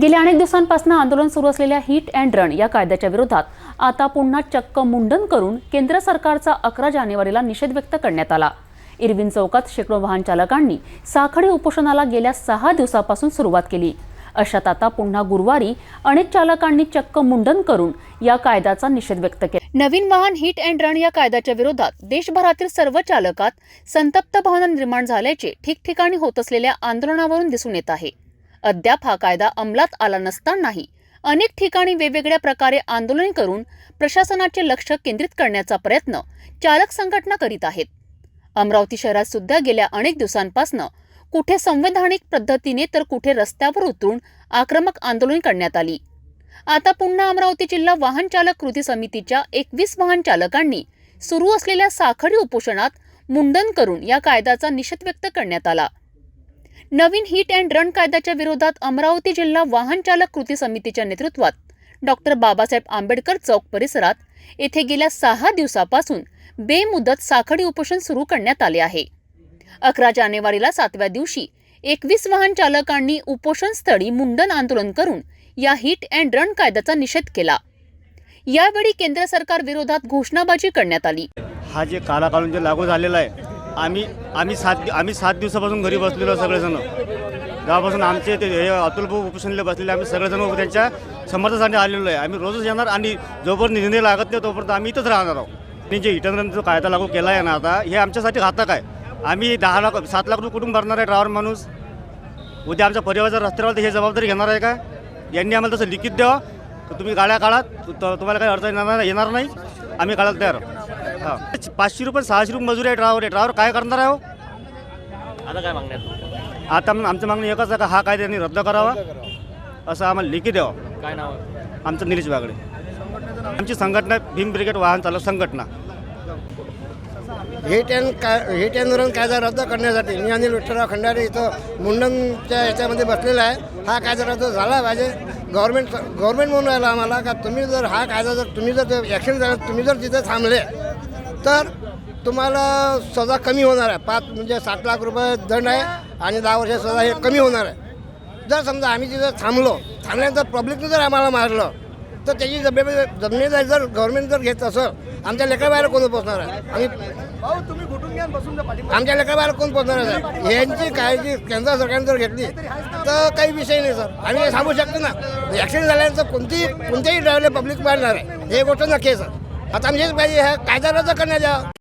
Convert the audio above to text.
गेल्या अनेक दिवसांपासून आंदोलन सुरू असलेल्या हिट अँड रन या कायद्याच्या विरोधात आता पुन्हा चक्क मुंडन करून केंद्र सरकारचा अकरा जानेवारीला निषेध व्यक्त करण्यात आला. इरविन चौकात शेकडो वाहन चालकांनी साखळी उपोषणाला गेल्या सहा दिवसापासून सुरुवात केली. अशात आता पुन्हा गुरुवारी अनेक चालकांनी चक्क मुंडन करून या कायद्याचा निषेध व्यक्त केला. नवीन वाहन हिट अँड रन या कायद्याच्या विरोधात देशभरातील सर्व चालकात संतप्त भावना निर्माण झाल्याचे ठिकठिकाणी होत असलेल्या आंदोलनावरून दिसून येत आहे. अद्याप हा कायदा अंमलात आला नसतानाही अनेक ठिकाणी वेगवेगळ्या प्रकारे आंदोलन करून प्रशासनाचे लक्ष केंद्रित करण्याचा प्रयत्न चालक संघटना करीत आहेत. अमरावती शहरात सुद्धा गेल्या अनेक दिवसांपासून कुठे संवैधानिक पद्धतीने तर कुठे रस्त्यावर उतरून आक्रमक आंदोलन करण्यात आली. आता पुन्हा अमरावती जिल्हा वाहन चालक कृती समितीच्या एकवीस वाहन चालकांनी सुरू असलेल्या साखळी उपोषणात मुंडन करून या कायद्याचा निषेध व्यक्त करण्यात आला. नवीन हिट अँड रन कायद्याच्या विरोधात अमरावती जिल्हा वाहन चालक कृती समितीच्या नेतृत्वात डॉक्टर बाबासाहेब आंबेडकर चौक परिसरात येथे गेल्या सहा दिवसापासून बेमुदत साखळी उपोषण सुरू करण्यात आले आहे. अकरा जानेवारीला सातव्या दिवशी एकवीस वाहन चालकांनी उपोषणस्थळी मुंडन आंदोलन करून या हिट अँड रन कायद्याचा निषेध केला. यावेळी केंद्र सरकार विरोधात घोषणाबाजी करण्यात आली. हा जे कालाकालून जे लागू झालेला आहे आम्ही आम्ही सात आम्ही सात दिवसापासून घरी बसलेलो सगळेजण. गावापासून आमचे ते हे अतुल उपोषणले बसलेले आम्ही सगळेजण त्यांच्या समर्थासाठी आलेलो आहे. आम्ही रोजच येणार आणि जोपर्यंत निर्णय लागत नाही तोपर्यंत आम्ही इथंच राहणार आहोत. त्यांनी जे हिटन जो कायदा लागू केला आहे ना आता हे आमच्यासाठी घातक आहे. आम्ही दहा लाख सात लाख रुपये कुठून भरणार आहे ड्रायव्हर माणूस. उद्या आमच्या परिवाराचा रस्त्यावर तर हे जबाबदारी घेणार आहे का? यांनी आम्हाला तसं लिखित द्यावं. तर तुम्ही गाड्या काढा तुम्हाला काही अडचण येणार येणार नाही. आम्ही काढायला तयार आहोत. हा. पाचशे रुपये सहाशे रुपये मजुरी आहे ड्रायव्हर आहे. ड्रायव्हर काय करणार आहे हो? आता काय मागण्यात आता मग आमचं मागणं एकच आहे का हा कायदा त्यांनी रद्द करावा? असं आम्हाला लिखित द्यावं काय नाव आहे? आमचं निलेश बागडे. आमची संघटना भीम ब्रिगेड वाहन चालक संघटना. हिट अँड काय हिट अँड रन कायदा रद्द करण्यासाठी मी अनिल विठ्ठलराव खंडारे इथं मुंडनच्या याच्यामध्ये बसलेला आहे. हा कायदा रद्द झाला पाहिजे. गव्हर्मेंट गव्हर्मेंट म्हणून राहिलं आम्हाला का तुम्ही जर हा कायदा जर तुम्ही जर ॲक्शन झाला तुम्ही जर तिथं थांबले तर तुम्हाला सजा कमी होणार आहे. पाच म्हणजे सात लाख रुपये दंड आहे आणि दहा वर्ष सजा हे कमी होणार आहे. जर समजा आम्ही तिथं थांबलो थांबल्यानंतर पब्लिकने जर आम्हाला मारलं तर त्याची जबाबदारी जबाबदारी जर गव्हर्नमेंट जर घेत असेल आमच्या लेकराबाहेर कोण पोचणार आहे? आम्ही आमच्या लेकराबाहेर कोण पोचणार आहे? साहेब? यांची काळजी केंद्र सरकारने जर घेतली तर काही विषय नाही सर. आम्ही हे सांगू शकतो ना. ॲक्सिडेंट झाल्यानंतर कोणती कोणत्याही ड्रायव्हरला पब्लिक मारणार आहे. हे गोष्ट नक्की आहे सर. आता आमची पाहिजे ह्या कायदा रद्द करण्यात यावं